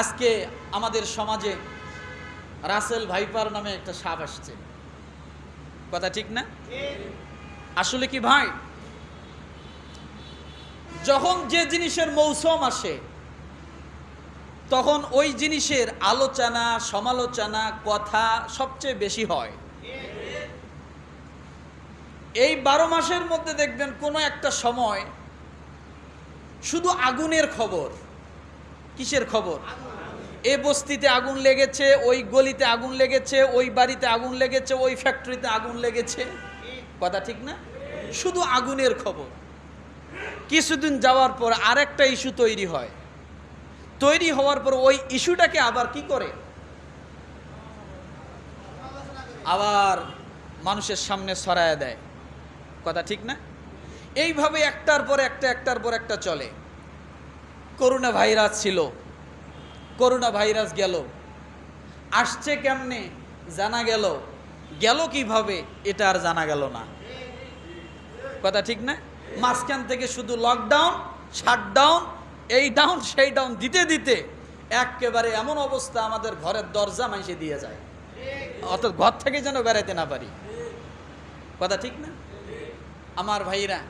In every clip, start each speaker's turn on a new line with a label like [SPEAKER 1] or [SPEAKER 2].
[SPEAKER 1] আজকে আমাদের সমাজে রাসেল ভাইপার নামে একটা সাপ আসছে। কথা ঠিক না? আসলে কি ভাই? যখন যে জিনিসের মৌসুম আসে, তখন ওই জিনিসের আলোচনা, সমালোচনা, কথা সবচেয়ে বেশি হয়। এই বারো মাসের মধ্যে দেখবেন কোনো একটা সময় শুধু আগুনের খবর। কিসের খবর? এ বস্তিতে আগুন লেগেছে, ওই গলিতে আগুন লেগেছে, ওই বাড়িতে আগুন লেগেছে, ওই ফ্যাক্টরিতে আগুন লেগেছে। কথা ঠিক না? শুধু আগুনের খবর। কিছুদিন যাওয়ার পর আরেকটা ইস্যু তৈরি হয়। তৈরি হওয়ার পর ওই ইস্যুটাকে আবার কি করে? আবার মানুষের সামনে ছড়ায় দেয়। কথা ঠিক না? এইভাবে একটার পর একটা, একটার পর একটা চলে। করোনা ভাইরাস ছিল। করোনা ভাইরাস গেল। আসছে কেমনে জানা গেল। গেল কীভাবে এটা আর জানা গেল না। কথা ঠিক না? মাঝখান থেকে শুধু লকডাউন শাটডাউন এই ডাউন সেই ডাউন দিতে দিতে একেবারে এমন অবস্থা আমাদের ঘরের দরজা মাইসে দিয়ে যায়। অত ঘর থেকে যেন বেড়াইতে না পারি। কথা ঠিক না? আমার ভাইরা,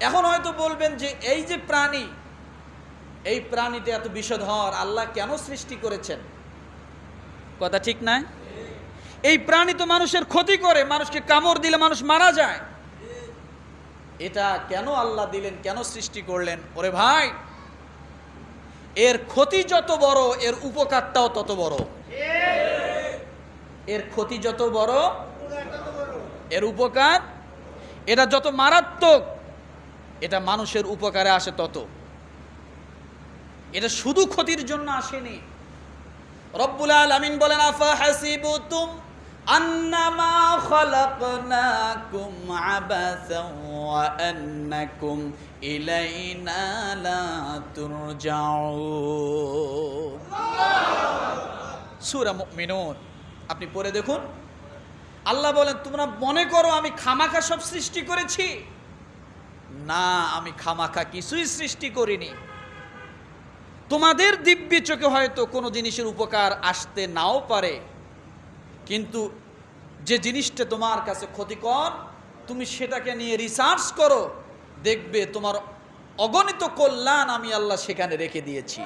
[SPEAKER 1] এখন হয়তো বলবেন যে এই যে প্রাণী এই প্রাণীটা এত বিষধর আল্লাহ কেন সৃষ্টি করেছেন? কথা ঠিক না এই প্রাণী তো মানুষের ক্ষতি করে, মানুষকে কামড় দিলে মানুষ মারা যায়। এটা কেন আল্লাহ দিলেন, কেন সৃষ্টি করলেন? ওরে ভাই, এর ক্ষতি যত বড়, এর উপকারটাও তত বড়। এর ক্ষতি যত বড়, এর উপকার, এটা যত মারাত্মক, এটা মানুষের উপকারে আসে তত। এটা শুধু ক্ষতির জন্য আসেনি। রব্বুল আলামিন বলেন ইলাইনা আপনি পড়ে দেখুন। আল্লাহ বলেন, তোমরা মনে করো আমি খামাখা সব সৃষ্টি করেছি? না, আমি খামাখা কিছুই সৃষ্টি করিনি। তোমাদের দিব্য চোখে হয়তো কোনো জিনিসের উপকার আসতে নাও পারে, কিন্তু যে জিনিসটা তোমার কাছে ক্ষতিকর, তুমি সেটাকে নিয়ে রিসার্চ করো, দেখবে তোমার অগণিত কল্যাণ আমি আল্লাহ সেখানে রেখে দিয়েছি।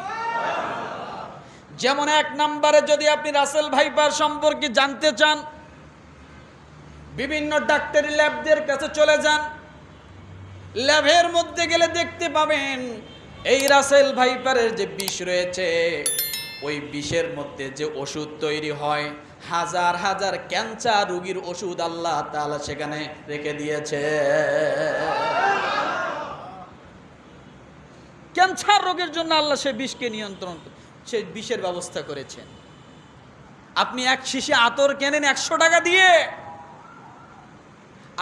[SPEAKER 1] যেমন এক নম্বরে যদি আপনি রাসেল ভাইপার সম্পর্কে জানতে চান, বিভিন্ন ডাক্তারি ল্যাবদের কাছে চলে যান, ল্যাবের মধ্যে গেলে দেখতে পাবেন এই রাসেল ভাইপারের যে বিষ রয়েছে, ওই বিষের মধ্যে যে ওষুধ তৈরি হয়, হাজার হাজার ক্যান্সার রুগীর ওষুধ আল্লাহ তাআলা সেখানে রেখে দিয়েছে। ক্যান্সার রোগের জন্য আল্লাহ সে বিষকে নিয়ন্ত্রণ সে বিষের ব্যবস্থা করেছেন। আপনি এক শিশি আতর কেনেন একশো টাকা দিয়ে।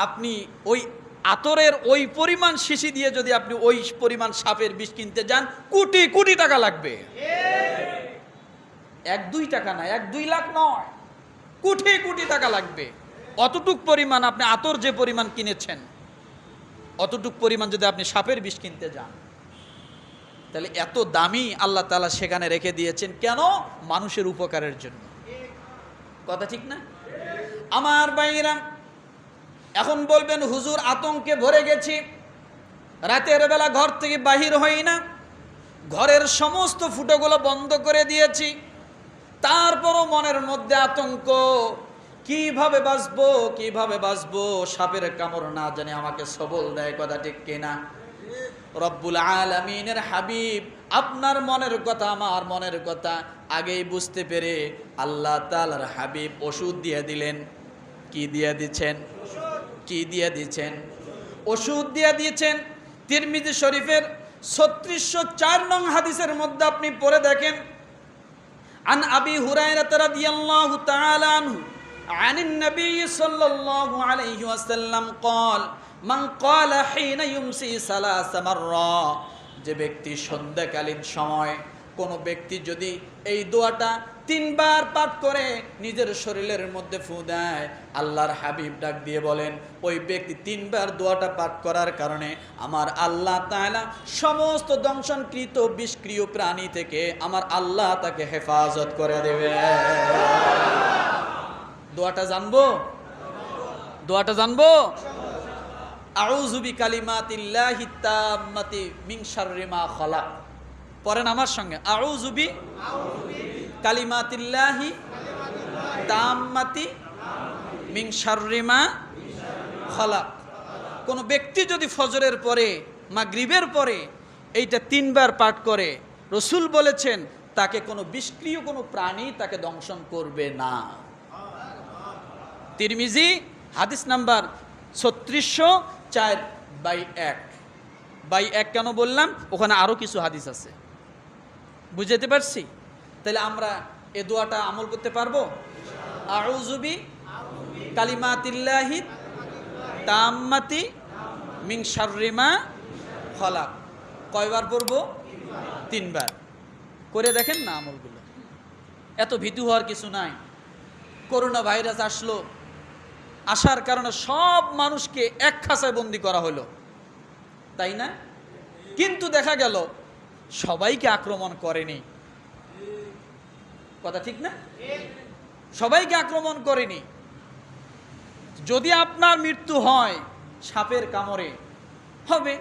[SPEAKER 1] আপনি ওই আতরের ওই পরিমাণ শিশি দিয়ে যদি আপনি ওই পরিমাণ সাপের বিষ কিনতে যান, কোটি কোটি টাকা লাগবে। এক, দুই টাকা না, এক, দুই লাখ নয়। কোটি কোটি টাকা লাগবে। অতটুক পরিমাণ আপনি আতর যে পরিমাণ কিনেছেন, অতটুক পরিমাণ যদি আপনি সাপের বিষ কিনতে যান, তাহলে এত দামি আল্লাহ তালা সেখানে রেখে দিয়েছেন কেন? মানুষের উপকারের জন্য। কথা ঠিক না? আমার বাইরা এখন বলবেন, হুজুর, আতঙ্কে ভরে গেছি। রাতের বেলা ঘর থেকে বাহির হই না। ঘরের সমস্ত ফুটোগুলো বন্ধ করে দিয়েছি। তারপরও মনের মধ্যে আতঙ্ক, কীভাবে বাঁচবো কীভাবে বাঁচবো? সাপের কামড় না জানি আমাকে সবল দেয় কথা ঠিক কিনা? রব্বুল আলমিনের হাবিব, আপনার মনের কথা, আমার মনের কথা আগেই বুঝতে পেরে আল্লাহ তালার হাবিব ওষুধ দিয়ে দিলেন। কি দিয়ে দিচ্ছেন? কি দিয়ে দিচ্ছেন ওষুধ দিয়ে দিয়েছেন তিরমিজি শরীফের ছত্রিশশো চার নং হাদিসের মধ্যে আপনি পড়ে দেখেন عن أبي هريرة رضي الله تعالى عنه عن النبي صلى الله عليه وسلم قال من قال حين يمسي ثلاث مرات যে ব্যক্তি সন্ধ্যাকালীন সময় কোনো ব্যক্তি যদি এই দোয়াটা তিনবার পাঠ করে নিজের শরীরের মধ্যে ফু দেয়, আল্লাহর হাবিব ডাক দিয়ে বলেন, ওই ব্যক্তি তিনবার দোয়াটা পাঠ করার কারণে আমার আল্লাহ তাআলা সমস্ত দংশনকৃত বিষক্রিয় প্রাণী থেকে আমার আল্লাহ তাকে হেফাজত করে দেবে। দোয়াটা জানব? দোয়াটা জানব? আউযু বিকালিমাতিল্লাহি তাম্মাতি মিন শাররি মা খালাক। পড়েন আমার সঙ্গে। আউযু বি কালিমাতিল্লাহি শাররি মা খালাক। কোন ব্যক্তি যদি ফজরের পরে, মাগরিবের পরে এইটা তিনবার পাঠ করে, রসুল বলেছেন, তাকে কোনো বিষক্রিয়, কোনো প্রাণী তাকে দংশন করবে না। তিরমিজি, হাদিস নাম্বার ছত্রিশশো চার বাই এক। বাই এক কেন বললাম? ওখানে আরও কিছু হাদিস আছে। বুঝাতে পারছি? তাহলে আমরা এ দোয়াটা আমল করতে পারব? আউজুবি কালিমাতিল্লাহি তাম্মাতি মিং শাররিমা খলাক। কয়বার পড়ব? তিনবার। করে দেখেন না আমলগুলো। এত ভীতু হওয়ার কিছু নাই। করোনা ভাইরাস আসলো। আসার কারণে সব মানুষকে এক খাঁচায় বন্দি করা হলো। তাই না? কিন্তু দেখা গেল সবাইকে আক্রমণ করেনি। কথা ঠিক না? সবাইকে আক্রমণ করেনি। যদি আপনার মৃত্যু হয় সাপের কামড়ে, হবে।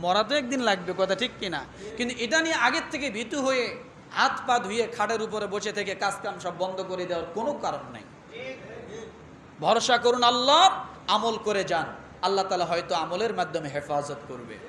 [SPEAKER 1] মরা তো একদিন লাগবে, কথা ঠিক কিনা কিন্তু এটা নিয়ে আগের থেকে ভীতু হয়ে হাত পা ধুয়ে খাটের উপরে বসে থেকে কাজ কাম সব বন্ধ করে দেওয়ার কোনো কারণ নাই। ভরসা করুন আল্লাহ, আমল করে যান। আল্লাহ তালা হয়তো আমলের মাধ্যমে হেফাজত করবে।